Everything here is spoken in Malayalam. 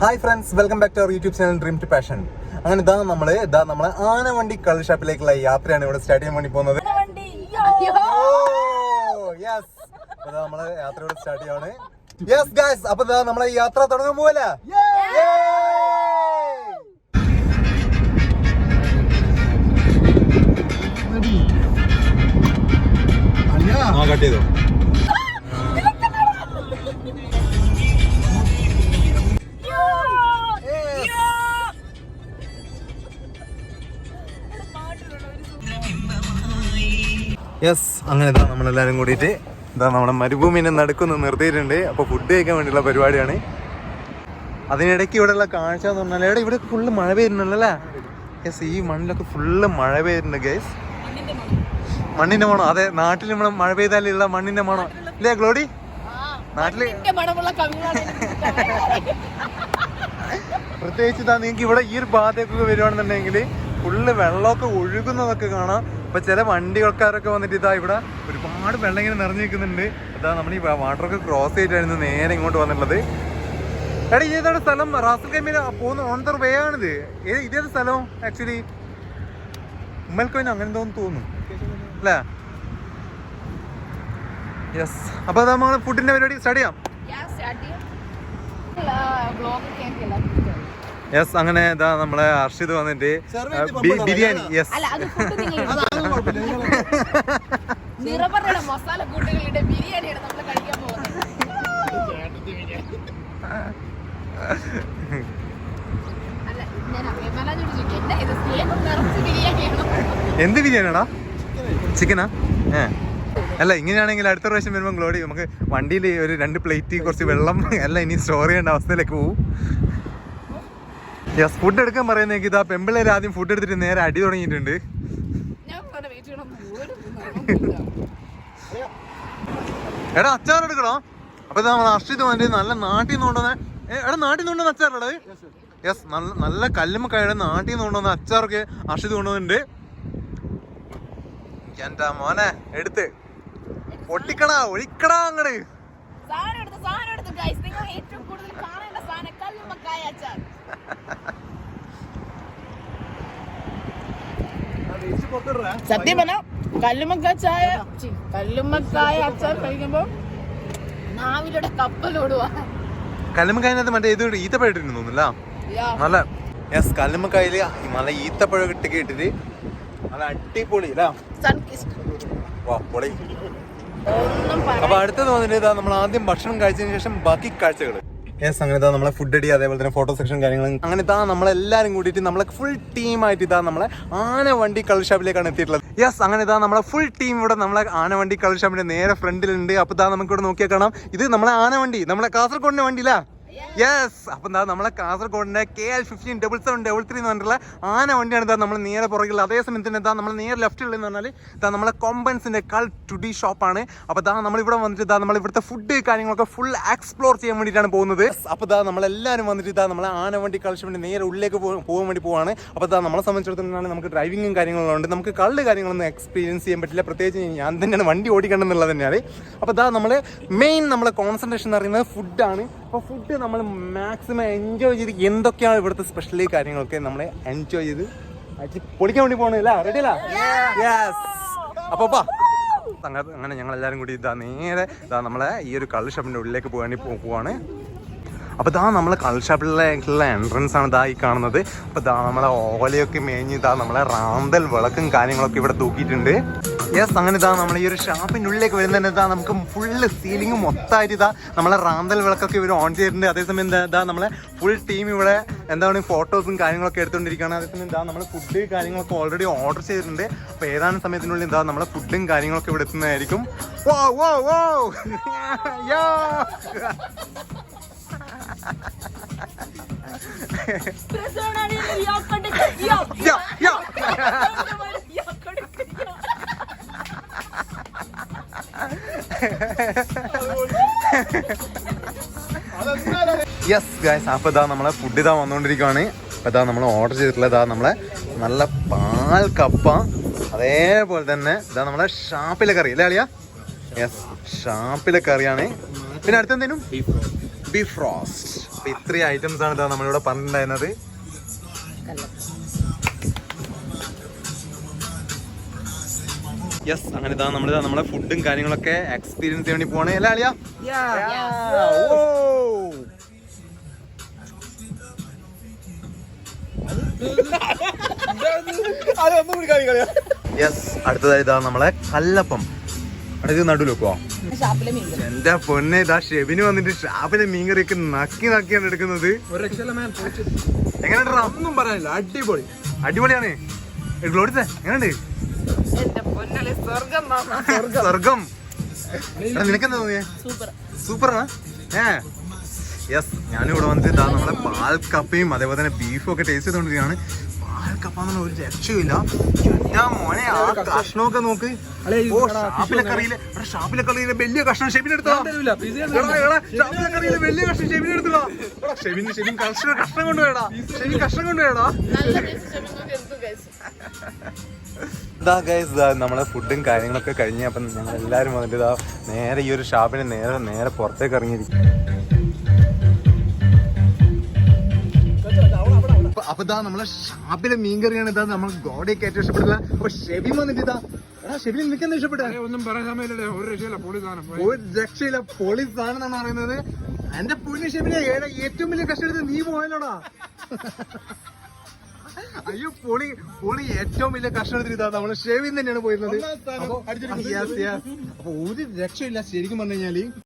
Hi friends welcome back to our YouTube channel dream to passion അങ്ങനെ ഇതാ നമ്മൾ ഇതാ നമ്മളെ ആനവണ്ടി കളർ ഷാപ്പിലേക്കുള്ള യാത്രയാണ് ഇവിടെ സ്റ്റാർട്ട് ചെയ്യാൻ വേണ്ടി പോകുന്നത്. യെസ് അപ്പൊ നമ്മളെ യാത്ര ഇവിടെ സ്റ്റാർട്ട് ചെയ്യാണ്. യെസ് അപ്പൊ ഇതാ നമ്മളെ യാത്ര തുടങ്ങാൻ പോവല്ല? കട്ട് ചെയ്തോ. യെസ് അങ്ങനെ ഇതാ നമ്മളെല്ലാവരും കൂടിയിട്ട് ഇതാ നമ്മുടെ മരുഭൂമിനെ നടുക്കൊന്ന് നിർത്തിയിട്ടുണ്ട്. അപ്പോൾ ഫുഡ് കഴിക്കാൻ വേണ്ടിയുള്ള പരിപാടിയാണ്. അതിനിടയ്ക്ക് ഇവിടെയുള്ള കാഴ്ച എന്ന് പറഞ്ഞാൽ ഇവിടെ ഇവിടെ ഫുള്ള് മഴ പെയ്യുന്നുണ്ടല്ലേ യെസ് ഈ മണ്ണിലൊക്കെ ഫുള്ള് മഴ പെയ്യുന്നുണ്ട് ഗൈസ് മണ്ണിന്റെ മണം. അതെ നാട്ടിൽ നമ്മൾ മഴ പെയ്താലുള്ള മണ്ണിന്റെ മണം. ഇല്ലേ ഗ്ലോഡി? നാട്ടിൽ പ്രത്യേകിച്ച് ഇതാ നിങ്ങൾക്ക് ഇവിടെ ഈ ഒരു ഭാഗത്തേക്കൊക്കെ വരുവാണെന്നുണ്ടെങ്കിൽ ഫുള്ള് വെള്ളമൊക്കെ ഒഴുകുന്നതൊക്കെ കാണാം. ഇപ്പൊ ചില വണ്ടികൾക്കാരൊക്കെ വന്നിട്ട് ഇതാ ഇവിടെ ഒരുപാട് വെള്ളം ഇങ്ങനെ നിറഞ്ഞു നിൽക്കുന്നുണ്ട് അതാ നമ്മൾ ഈ വാട്ടറൊക്കെ ക്രോസ് ചെയ്തിട്ടായിരുന്നു നേരെ ഇങ്ങോട്ട് വന്നിട്ടുള്ളത്. എടാ ഇതേതാണ് സ്ഥലം? റാസൽ കൈമീന പോകുന്ന ഓൺ ദർ വേ ആണിത്. ഏത് ഇതേത് സ്ഥലം ആക്ച്വലി ഉമ്മൽക്കോയിന് അങ്ങനെ തോന്നുന്നു തോന്നുന്നു. അല്ലേ? യെസ് അപ്പൊ നമ്മൾ ഫുഡിന്റെ പരിപാടി സ്റ്റാർട്ട് ചെയ്യാം. യെസ് അങ്ങനെ ഇതാ നമ്മളെ അർഷിദ് വന്നിട്ട് ബിരിയാണി. യെസ് മസാല കൂട്ടുകളുടെ ബിരിയാണിയാണ് നമ്മൾ കഴിക്കാൻ പോകുന്നത്. എന്താ ബിരിയാണിയാടാ? ചിക്കനാ? ഏ. അല്ല ഇങ്ങനെയാണെങ്കിൽ അടുത്ത പ്രാവശ്യം വരുമ്പോൾ ഗ്ലോഡി നമുക്ക് വണ്ടിയിൽ ഒരു രണ്ട് പ്ലേറ്റ് കുറച്ച് വെള്ളം അല്ല ഇനി സ്റ്റോർ ചെയ്യേണ്ട അവസ്ഥയിലേക്ക് പോകും യെസ് ഫുഡ് എടുക്കാൻ പറയുന്നെങ്കിൽ ഇതാ പെമ്പിള്ളേർ ആദ്യം ഫുഡ് എടുത്തിട്ട് നേരെ അടി തുടങ്ങിയിട്ടുണ്ട് ഞാൻ പറഞ്ഞ വെയിറ്റ് ചെയ്യണം എടാ അച്ചാർ എടുക്കണോ? അപ്പൊ ഇത് നമ്മൾ അർഷിത് വേണ്ടി നല്ല നാട്ടിൽ നിന്ന് കൊണ്ടുവന്ന എടാ നാട്ടിൽ നിന്ന് കൊണ്ടുവന്ന അച്ചാറുള്ളത് യെസ് നല്ല നല്ല കല്ലുമ്മക്കായുടെ നാട്ടിൽ നിന്ന് കൊണ്ടുവന്ന അച്ചാറൊക്കെ അർഷിത് കൊണ്ടുവന്നിട്ടുണ്ട്. എന്റെ മോനെ എടുത്ത്. ഒട്ടിക്കടാ ഒഴിക്കടാ അങ്ങട്. സാധനം എടുത്ത് സാധനം എടുത്ത് ഗൈസ് നിങ്ങൾ ഏറ്റവും കൂടുതൽ സാധനം കല്ലുമ്മക്കായ അച്ചാർ സത്യം പറഞ്ഞ കല്ലുമക്കായ കല്ലുമ്മക്കായ അച്ചാർ കഴിക്കുമ്പോ നാവിലൂടെ കപ്പലോടുവാ. കല്ലുമക്കായത് മറ്റേ ഇത് ഈത്തപ്പഴം ഇട്ടിരുന്നു തോന്നുന്നില്ല. നല്ല യെസ് കല്ലുമക്കായിൽ നല്ല ഈത്തപ്പഴം ഇട്ട് കേട്ടിട്ട് നല്ല അടിപൊളി അല്ലേ വാ പൊളി. അപ്പൊ അടുത്തത് വന്നിട്ട് നമ്മൾ ആദ്യം ഭക്ഷണം കഴിച്ചതിന് ശേഷം ബാക്കി കാഴ്ചകൾ യെസ് അങ്ങനെ നമ്മളെ ഫുഡ് അടി അതേപോലെ തന്നെ ഫോട്ടോ സെക്ഷൻ കാര്യങ്ങളും. അങ്ങനെ ഇതാ നമ്മളെല്ലാരും കൂടിയിട്ട് നമ്മളെ ഫുൾ ടീമായിട്ട് ഇതാ നമ്മളെ ആന വണ്ടി കളർ ഷാപ്പിലേക്കാണ് എത്തിയിട്ടുള്ളത്. യെസ് അങ്ങനെ ഇതാ നമ്മളെ ഫുൾ ടീം ഇവിടെ നമ്മളെ ആന വണ്ടി കളർ ഷാപ്പിന്റെ നേരെ ഫ്രണ്ടിലുണ്ട് അപ്പൊ ഇതാ നമുക്ക് ഇവിടെ നോക്കിയാൽ കാണാം. ഇത് നമ്മളെ ആന വണ്ടി നമ്മളെ കാസർഗോഡിന്റെ വണ്ടിയില്ല യെസ് അപ്പൊ എന്താ നമ്മളെ കാസർഗോഡിന്റെ K L fifteen double seven double three എന്ന് പറഞ്ഞിട്ടുള്ള ആന വണ്ടിയാണ് എന്താ നമ്മൾ നേരെ പുറകിൽ. അതേ സമയത്തിന് എന്താ നമ്മൾ നേരെ ലെഫ്റ്റിലുള്ളതെന്ന് പറഞ്ഞാൽ ഇതാ നമ്മളെ കോമ്പൻസിന്റെ കൾ ടുഡി ഷോപ്പാണ്. അപ്പൊ ഇതാ നമ്മൾ ഇവിടെ വന്നിട്ട് ഇതാ നമ്മൾ ഇവിടുത്തെ ഫുഡ് കാര്യങ്ങളൊക്കെ ഫുൾ എക്സ്പ്ലോർ ചെയ്യാൻ വേണ്ടിയിട്ടാണ് പോകുന്നത്. അപ്പൊ ഇതാ നമ്മളെല്ലാവരും വന്നിട്ട് ഇതാ നമ്മളെ ആന വണ്ടി കളിച്ചുകൊണ്ട് നേരെ ഉള്ളിലേക്ക് പോകാൻ വേണ്ടി പോവാണ്. അപ്പൊ ഇതാ നമ്മളെ സംബന്ധിച്ചിടത്തോളം നമുക്ക് ഡ്രൈവിംഗും കാര്യങ്ങളും ഉണ്ട് നമുക്ക് കള്ള് കാര്യങ്ങളൊന്നും എക്സ്പീരിയൻസ് ചെയ്യാൻ പറ്റില്ല. പ്രത്യേകിച്ച് ഞാൻ തന്നെയാണ് വണ്ടി ഓടിക്കണം എന്നുള്ളത് തന്നെയാണ്. അപ്പൊ ഇതാ നമ്മൾ മെയിൻ നമ്മളെ കോൺസെൻട്രേഷൻ എന്ന് പറയുന്നത് ഫുഡാണ് അപ്പോൾ ഫുഡ് നമ്മൾ മാക്സിമം എൻജോയ് ചെയ്ത് എന്തൊക്കെയാണ് ഇവിടുത്തെ സ്പെഷ്യലി കാര്യങ്ങളൊക്കെ നമ്മൾ എൻജോയ് ചെയ്ത് പൊളിക്കാൻ വേണ്ടി പോകണല്ല റെഡി അല്ല? യെസ് അപ്പോൾ പാ അങ്ങനെ അങ്ങനെ ഞങ്ങൾ എല്ലാവരും കൂടി ഇതാ നേരെ ഇതാ നമ്മളെ ഈ ഒരു കള്ള് ഷോപ്പിന്റെ ഉള്ളിലേക്ക് പോകാൻ പോവാണ്. അപ്പോൾ ഇതാ നമ്മളെ കള്ള് ഷോപ്പിലേക്കുള്ള എൻട്രൻസ് ആണ് ഇതാ ഈ കാണുന്നത്. അപ്പോൾ ഇതാ നമ്മളെ ഓലയൊക്കെ മേഞ്ഞ് ഇതാ നമ്മളെ റാന്തൽ വിളക്കും കാര്യങ്ങളൊക്കെ ഇവിടെ തൂക്കിയിട്ടുണ്ട്. യെസ് അങ്ങനെ ഇതാ നമ്മൾ ഈ ഒരു ഷാപ്പിനുള്ളിലേക്ക് വരുന്നതന്നെ ഇതാ നമുക്ക് ഫുള്ള് സീലിംഗ് മൊത്തമായിട്ട് ഇതാ നമ്മളെ റാന്തൽ വിളക്കൊക്കെ ഇവർ ഓൺ ചെയ്തിട്ടുണ്ട്. അതേസമയം എന്താ ഇതാ നമ്മളെ ഫുൾ ടീം ഇവിടെ എന്താണ് ഫോട്ടോസും കാര്യങ്ങളൊക്കെ എടുത്തുകൊണ്ടിരിക്കുകയാണ്. അതേസമയം ഇതാ നമ്മൾ ഫുഡ് കാര്യങ്ങളൊക്കെ ഓൾറെഡി ഓർഡർ ചെയ്തിട്ടുണ്ട്. അപ്പോൾ ഏതാനും സമയത്തിനുള്ളിൽ ഇതാ നമ്മളെ ഫുഡും കാര്യങ്ങളൊക്കെ ഇവിടെ എത്തുന്നതായിരിക്കും. ഓ ഓ ഓ യോ യോ യോ യെസ് ഗായ്സ് അപ്പോൾ ഇതാ നമ്മളെ ഫുഡ് ഇതാ വന്നുകൊണ്ടിരിക്കുകയാണ് അപ്പോൾ ഇതാ നമ്മൾ ഓർഡർ ചെയ്തിട്ടുള്ള ഇതാ നമ്മളെ നല്ല പാൽ കപ്പ അതേപോലെ തന്നെ ഇതാ നമ്മളെ ഷാപ്പിലെ കറി അല്ലേ അളിയ? യെസ് ഷാപ്പിലെ കറിയാണ്. പിന്നെ അടുത്തെന്തേനും ബീഫ് റോസ്റ്റ് അപ്പൊ ഇത്രയും ഐറ്റംസ് ആണ് ഇതാ നമ്മളിവിടെ പറഞ്ഞിട്ടുണ്ടായിരുന്നത്. യെസ് അങ്ങനെ ഇതാ നമ്മൾ നമ്മളെ ഫുഡും കാര്യങ്ങളൊക്കെ എക്സ്പീരിയൻസ് ചെയ്യാൻ വേണ്ടി പോണേ അല്ലേ അളിയാ യെസ് അടുത്തതായി ഇതാ നമ്മളെ കല്ലപ്പം. അടുത്ത് മീൻ എന്റെ പൊന്നെ ഇതാ ഷെബിന് വന്നിട്ട് ഷാപ്പിലെ മീൻകറിയൊക്കെ നക്കി നക്കിയാണ് എടുക്കുന്നത്. എങ്ങനെയുണ്ടാ ഒന്നും പറയാനില്ല. അടിപൊളി. അടിപൊളിയാണ്. ഗ്ലോഡിത്തെ എങ്ങനെയുണ്ട്? സ്വർഗം നിനക്കെന്താ തോന്നിയേ? സൂപ്പർ. സൂപ്പറാ ഏ? യെസ് ഞാനിവിടെ വന്നിട്ട് ഇതാ നമ്മളെ പാൽ കപ്പയും അതേപോലെ തന്നെ ബീഫും ഒക്കെ ടേസ്റ്റ് ചെയ്തോണ്ടിരിക്കാണ് പാൽ കപ്പ എന്നുള്ള ഒരു രക്ഷയില്ല എന്നാ മോനെ ആ കഷ്ണമൊക്കെ നോക്ക്. ഓ ഷാപ്പിലെ കറിയിലെ ഷാപ്പിലെ കറിയിലെ വലിയ കഷ്ണം ഷെബിനെടുത്തോ തരൂല, എടാ, എടാ, ഷാപ്പിലെ കറിയിലെ വലിയ കഷ്ണം ഷെബിന് ഷെബിൻ കഷ്ണം കഷ്ണം കൊണ്ടുപോയടാ. ഷെബിൻ കഷ്ണം കൊണ്ടുപോയടാ. നല്ല ഗൈസ് ഇതാ നമ്മളെ ഫുഡും കാര്യങ്ങളൊക്കെ കഴിഞ്ഞ് അപ്പം ഞങ്ങൾ എല്ലാവരും വന്നിട്ട് ഇതാ നേരെ ഈ ഒരു ഷാപ്പിന് നേരെ നേരെ പുറത്തേക്ക് ഇറങ്ങിയിരിക്കും അപ്പൊ- ഇതാ നമ്മളെ ഷാപ്പിലെ മീൻ കറിയാണ് ഇതാ നമ്മൾ ഗോഡയൊക്കെ ഏറ്റവും ഇഷ്ടപ്പെട്ടില്ല അപ്പൊ ഷെബിൻ വന്നിട്ട് ഇതാ ഇഷ്ടപ്പെട്ടെ? ഒന്നും പറയാൻ ഒരു രക്ഷയില്ല പൊളി സാധനം. ഒരു രക്ഷയില്ല പോലീസ് ആണെന്നാണ് പറയുന്നത്. എന്റെ പുണ്യ ഷെബിനെ ഏറ്റവും വലിയ കഷ്ടെടുത്ത് നീ പോയല്ലോടാ. അയ്യോ പുളി പുളി ഏറ്റവും വലിയ കഷ്ടത്തിൽ ഇതാ നമ്മൾ ഷെവിൻ തന്നെയാണ് പോയിരുന്നത്. അപ്പൊ ഒരു രക്ഷയില്ല ശരിക്കും പറഞ്ഞു കഴിഞ്ഞാൽ.